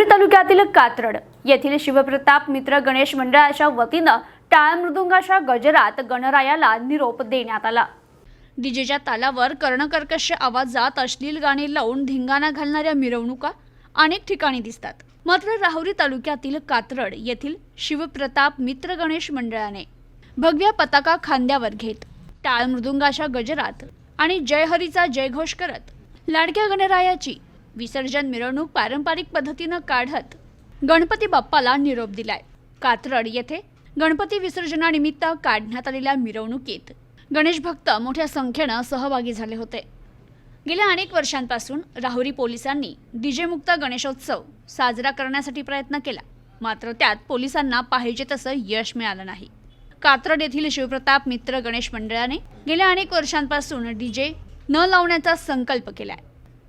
राहुरी तालुक्यातील कात्रड येथील शिवप्रताप मित्र गणेश मंडळाच्या वतीनं टाळ मृदुंगाच्या गजरात गणरायाला निरोप देण्यात आला. डीजेच्या तालावर कर्णकर्कश आवाजात अश्लील गाणी लावून धिंगाणा घालणाऱ्या मिरवणुका अनेक ठिकाणी दिसतात. मात्र राहुरी तालुक्यातील कात्रड येथील शिवप्रताप मित्र गणेश मंडळाने भगव्या पताका खांद्यावर घेत टाळ मृदुंगाच्या गजरात आणि जयहरीचा जयघोष करत लाडक्या गणरायाची विसर्जन मिरवणूक पारंपरिक पद्धतीनं काढत गणपती बाप्पाला निरोप दिलाय. कात्रड येथे गणपती विसर्जनानिमित्त काढण्यात आलेल्या मिरवणुकीत गणेश भक्त मोठ्या संख्येनं सहभागी झाले होते. गेल्या अनेक वर्षांपासून राहुरी पोलिसांनी डीजेमुक्त गणेशोत्सव साजरा करण्यासाठी प्रयत्न केला. मात्र त्यात पोलिसांना पाहिजे तसं यश मिळालं नाही. कात्रड येथील शिवप्रताप मित्र गणेश मंडळाने गेल्या अनेक वर्षांपासून डीजे न लावण्याचा संकल्प केलाय.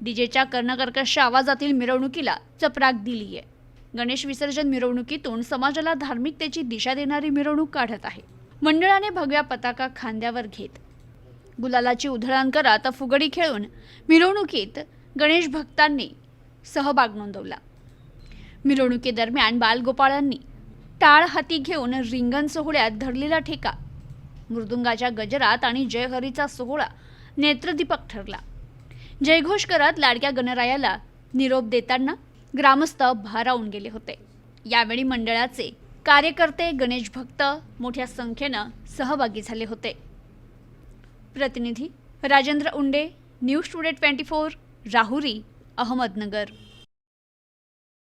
डीजेच्या कर्णकर्कश आवाजातील मिरवणुकीला चपराक दिली आहे गणेश विसर्जन मिरवणुकीतून समाजाला धार्मिकतेची दिशा देणारी मिरवणूक काढत आहे. मंडळाने भगव्या पताका खांद्यावर घेत. गुलालाची उधळण करत फुगडी खेळून मिरवणुकीत गणेश भक्तांनी सहभाग नोंदवला. मिरवणुकीदरम्यान बालगोपाळांनी टाळ हाती घेऊन रिंगण सोहळ्यात धरलेला ठेका. मृदुंगाच्या गजरात आणि जयहरीचा सोहळा नेत्रदीपक ठरला. जयघोष करत लाडक्या गणरायाला निरोप देताना ग्रामस्थ भारावून गेले होते. यावेळी मंडळाचे कार्यकर्ते गणेश भक्त मोठ्या संख्येनं सहभागी झाले होते. प्रतिनिधी Rajendra Unde news today twenty four Rahuri Ahmednagar.